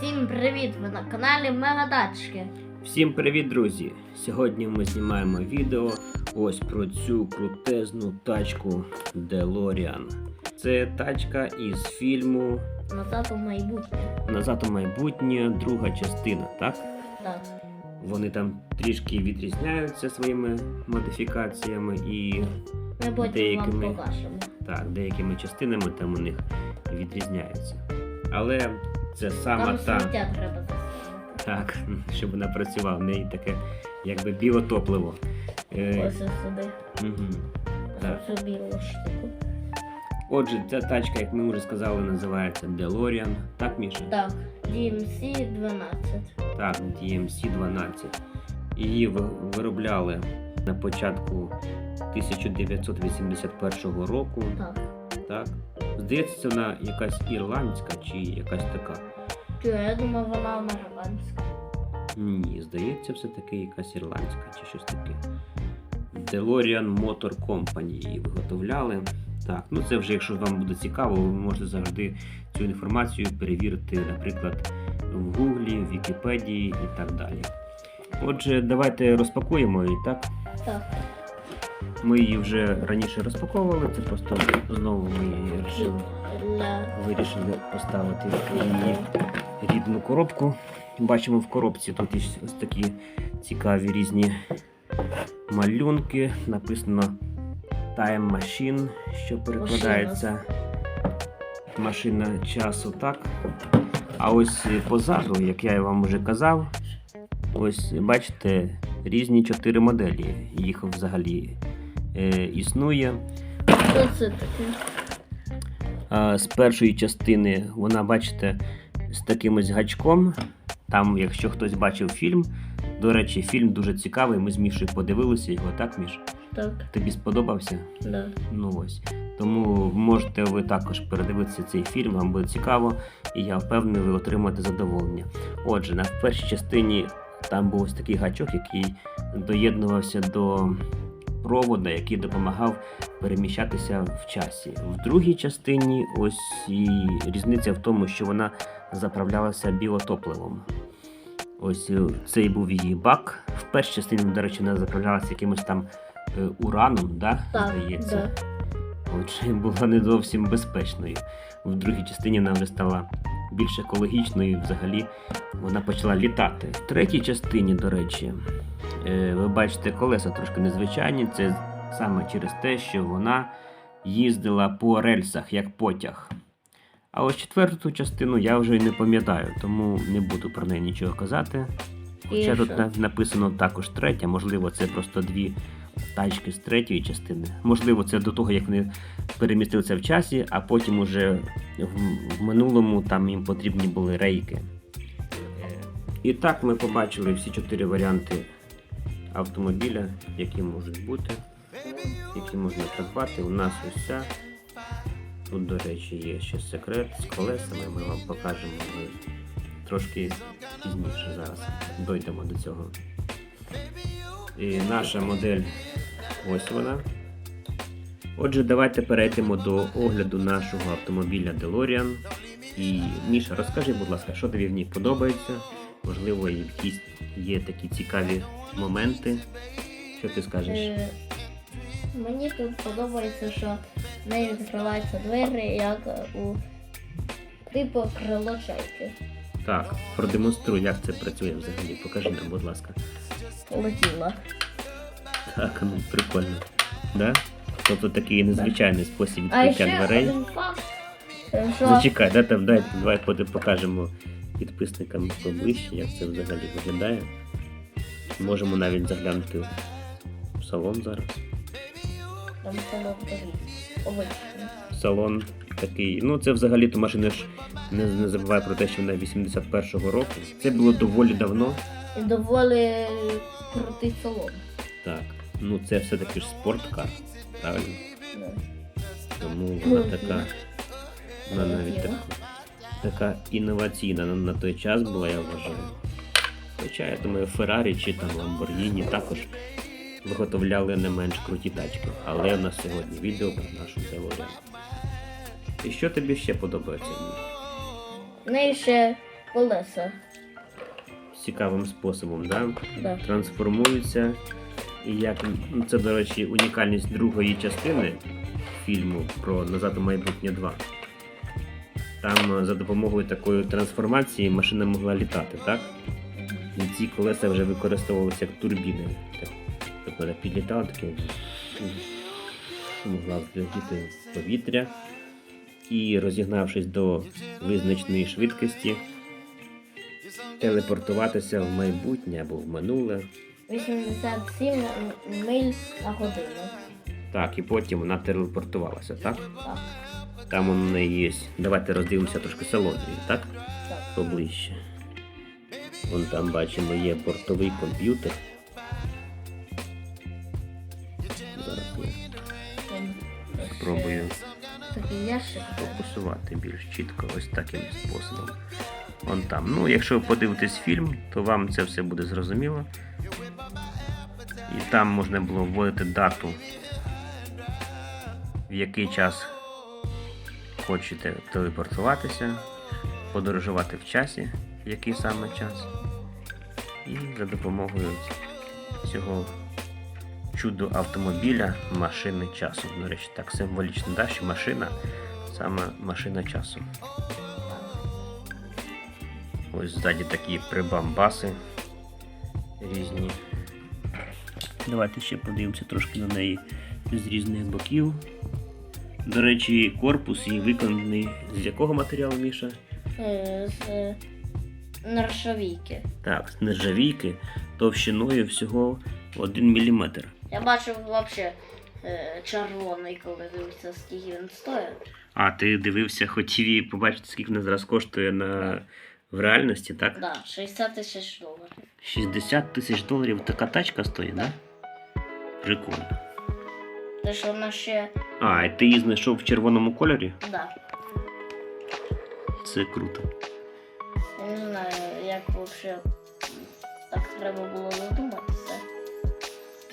Всім привіт! Ви на каналі Мегадачки. Всім привіт, друзі! Сьогодні ми знімаємо відео ось про цю крутезну тачку DeLorean. Це тачка із фільму Назад у майбутнє. Назад у майбутнє, друга частина, так? Так. Вони там трішки відрізняються своїми модифікаціями і Ми потім Деякими. вам покажемо. так, деякими частинами там у них відрізняються. Але це саме Там та. сміття треба засунути. Так, щоб вона працювала, в неї таке якби біотопливо. Е, Ось ось сюди. угу. Так. Ось білу штуку. Отже, ця тачка, як ми вже сказали, називається DeLorean. Так, Міша? Так, DMC 12. Так, DMC 12. Її ви- виробляли на початку 1981 року. Так. Так. Здається, вона якась ірландська чи якась така. Я думав, вона американська. Ні, здається, все-таки якась ірландська чи щось таке. DeLorean Motor Company її виготовляли. Так, ну це вже, якщо вам буде цікаво, ви можете завжди цю інформацію перевірити, наприклад, в Гуглі, в Вікіпедії і так далі. Отже, давайте розпакуємо її, так? Так. Ми її вже раніше розпаковували, це просто знову ми її вирішили, вирішили поставити в її рідну коробку. Бачимо в коробці тут ось такі цікаві різні малюнки. Написано Time Machine, що перекладається машина часу, так. А ось позаду, як я вам вже казав, ось бачите різні чотири моделі. Їх взагалі е, існує. Що це таке? А, з першої частини вона, бачите, з таким ось гачком. Там, якщо хтось бачив фільм, до речі, фільм дуже цікавий. Ми з Мішою подивилися його, так, Міш? Так, Тобі сподобався? да. Ну ось. Тому можете ви також передивитися цей фільм, вам буде цікаво, і я впевнений, ви отримаєте задоволення. Отже, на першій частині там був ось такий гачок, який доєднувався до провода, який допомагав переміщатися в часі. В другій частині ось і різниця в тому, що вона заправлялася біотопливом. Ось е, цей був її бак. В першій частині, до речі, вона заправлялася якимось там е, ураном, да? Так, здається. да. Отже, була не зовсім безпечною. В другій частині вона вже стала більш екологічною, і взагалі вона почала літати. В третій частині, до речі, е, ви бачите, колеса трошки незвичайні. Це саме через те, що вона їздила по рельсах як потяг. А ось четверту частину я вже й не пам'ятаю, тому не буду про неї нічого казати. Хоча тут написано також третя, можливо, це просто дві тачки з третьої частини. Можливо, це до того, як вони перемістилися в часі, а потім уже в, минулому там їм потрібні були рейки. Е, І так ми побачили всі чотири варіанти автомобіля, які можуть бути, які можна придбати. У нас ось ця. Тут, до речі, є ще секрет з колесами, ми вам покажемо трошки пізніше зараз. Дойдемо до цього. І наша модель ось вона. Отже, давайте перейдемо до огляду нашого автомобіля DeLorean. І Міша, розкажи, будь ласка, що тобі в ній подобається? Можливо, якісь є такі цікаві моменти. Що ти скажеш? Е, Мені тут подобається, що в неї відкриваються двері, як у типу крило чайки. Так, продемонструй, як це працює взагалі. Покажи нам, будь ласка. Полетіла. Так, ну прикольно. Да? Тобто такий незвичайний спосіб А відкриття ще дверей. один факт, що Зачекай, да, там, дай, давай поди- покажемо підписникам поближче, як це взагалі виглядає. Можемо навіть заглянути в салон зараз. там салон торгів. Обичний. Салон такий. Ну, це взагалі-то машина ж не, не забувай про те, що вона 81-го року. Це було доволі давно. І доволі крутий салон. Так. Ну це все-таки ж спорткар, правильно? Тому вона Ну, така. Вона навіть така, така інноваційна на, на той час була, я вважаю. Хоча, я думаю, Феррарі чи там Lamborghini також виготовляли не менш круті тачки. Але в нас сьогодні відео про нашу DeLorean. І що тобі ще подобається в? В неї ще колеса. цікавим способом, да? Да. трансформуються. І як ну, це, до речі, унікальність другої частини фільму про Назад у майбутнє 2. Там е, за допомогою такої трансформації машина могла літати, так? І ці колеса вже використовувалися як турбіни. Тобто вона підлітала таким могла злетіти в повітря і розігнавшись до визначеної швидкості, телепортуватися в майбутнє або в минуле. 87 миль на годину. Так, і потім вона телепортувалася, так? Так. Там у неї є. Давайте роздивимося трошки салон, так? Так. Поближче. Вон там бачимо є бортовий комп'ютер. Зараз я спробую фокусувати більш чітко ось таким способом. Вон там. Ну, якщо ви подивитесь фільм, то вам це все буде зрозуміло. І там можна було вводити дату, в який час хочете телепортуватися, подорожувати в часі, в який саме час. І за допомогою цього чудо автомобіля машини часу. До речі, так символічно, да, що машина саме машина часу. Ось ззаді такі прибамбаси різні. Давайте ще подивимося трошки на неї з різних боків. До речі, корпус її виконаний з якого матеріалу, Міша? Е, З е, нержавійки. Так, з нержавійки товщиною всього 1 мм. Я бачив взагалі червоний, коли дивився, скільки він стоїть. А, ти дивився, хотів її побачити, скільки вона зараз коштує на... в реальності, так? Да, 60 тисяч доларів. 60 тисяч доларів така тачка стоїть, да? Прикольно. Те, що вона ще. А, і ти її знайшов в червоному кольорі? Да. Це круто. Я не знаю, як взагалі так треба було задуматися.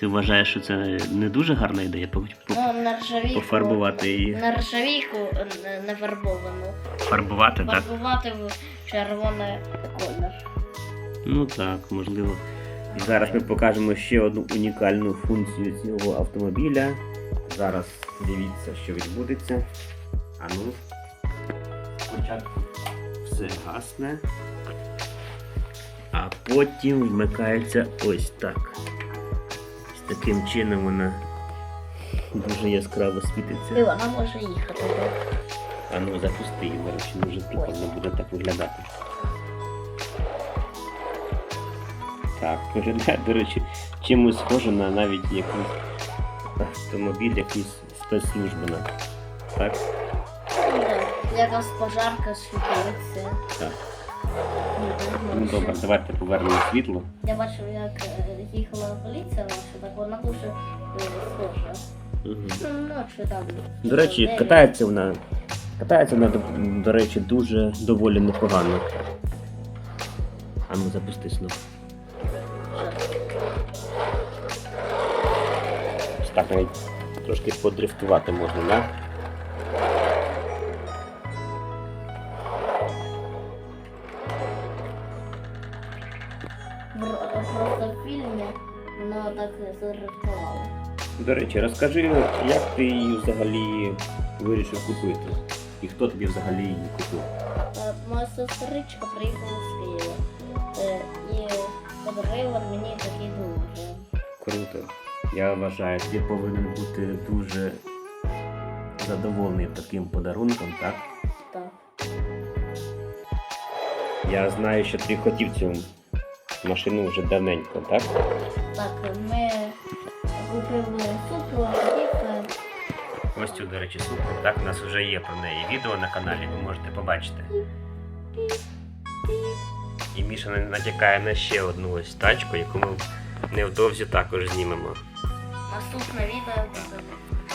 Ти вважаєш, що це не дуже гарна ідея по- по- Ну, нержавійку. пофарбувати її? Нержавійку е, не- фарбовану. Фарбувати, так? Фарбувати в червоний колір. Ну так, можливо. І зараз ми покажемо ще одну унікальну функцію цього автомобіля. Зараз дивіться, що відбудеться. А ну, спочатку все гасне, а потім вмикається ось так. Ось таким чином вона дуже яскраво І світиться. вона може їхати. А ну запусти її, речі, дуже прикольно буде так виглядати. Так, виглядає, до речі, чимось схоже на навіть якийсь автомобіль, якийсь спецслужби. на- Так? Ну. Якась пожарка світиться. Так. Ну добре, давайте повернемо світло. Я бачив, як е, їхала поліція наша, так вона дуже е, схожа. Угу. Ну, ночі там. До речі, катається вона. Катається вона, до, до речі, дуже доволі непогано. А ну запусти знову. Так навіть трошки подрифтувати можна, так? Вона так зарифтувала. До речі, розкажи, як ти її взагалі вирішив купити? І хто тобі взагалі її купив? Моя сестричка приїхала з Києва і подарила мені такий дуже. Круто. Я вважаю, ти повинен бути дуже задоволений таким подарунком, так? Так. Я знаю, що ти хотів цю машину вже давненько, так? Так, ми купили супу, Ось цю, до речі, супер. Так, у нас вже є про неї відео на каналі, ви можете побачити. І Міша натякає на ще одну ось тачку, яку ми невдовзі також знімемо. Наступне відео буде.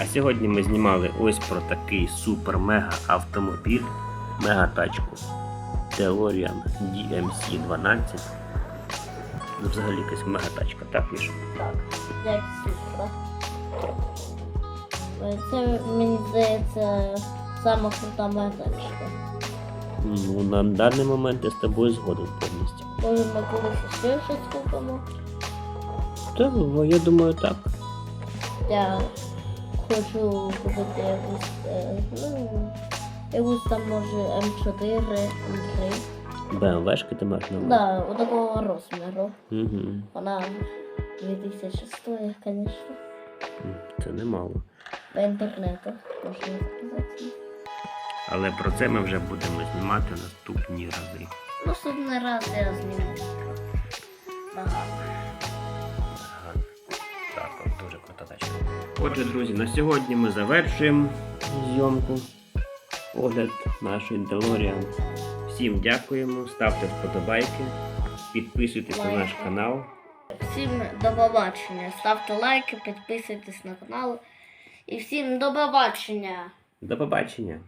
А сьогодні ми знімали ось про такий супер-мега автомобіль, мега-тачку DeLorean DMC-12. Ну, взагалі якась мега-тачка, так, Міша? Так, як супер. Це, мені здається, сама крута моя тачка. Ну, на даний момент я з тобою згоден повністю. Може ми колись ще щось купимо. Та, ну, я думаю, так. Я хочу купити якусь, ну, якусь там може М4, М3. БМВшки ти маєш на увазі? Да, у такого розміру. Угу. Вона 2000 стоїть, звісно. Це немало. По інтернету можна сказати. Але про це ми вже будемо знімати наступні рази. Наступний раз я зніму. Багато. Так, от дуже крута тачка. Отже, друзі, на сьогодні ми завершуємо зйомку. Огляд нашої DeLorean. Всім дякуємо, ставте вподобайки, підписуйтесь на наш канал. Всім до побачення. Ставте лайки, підписуйтесь на канал. І всім до побачення. До побачення!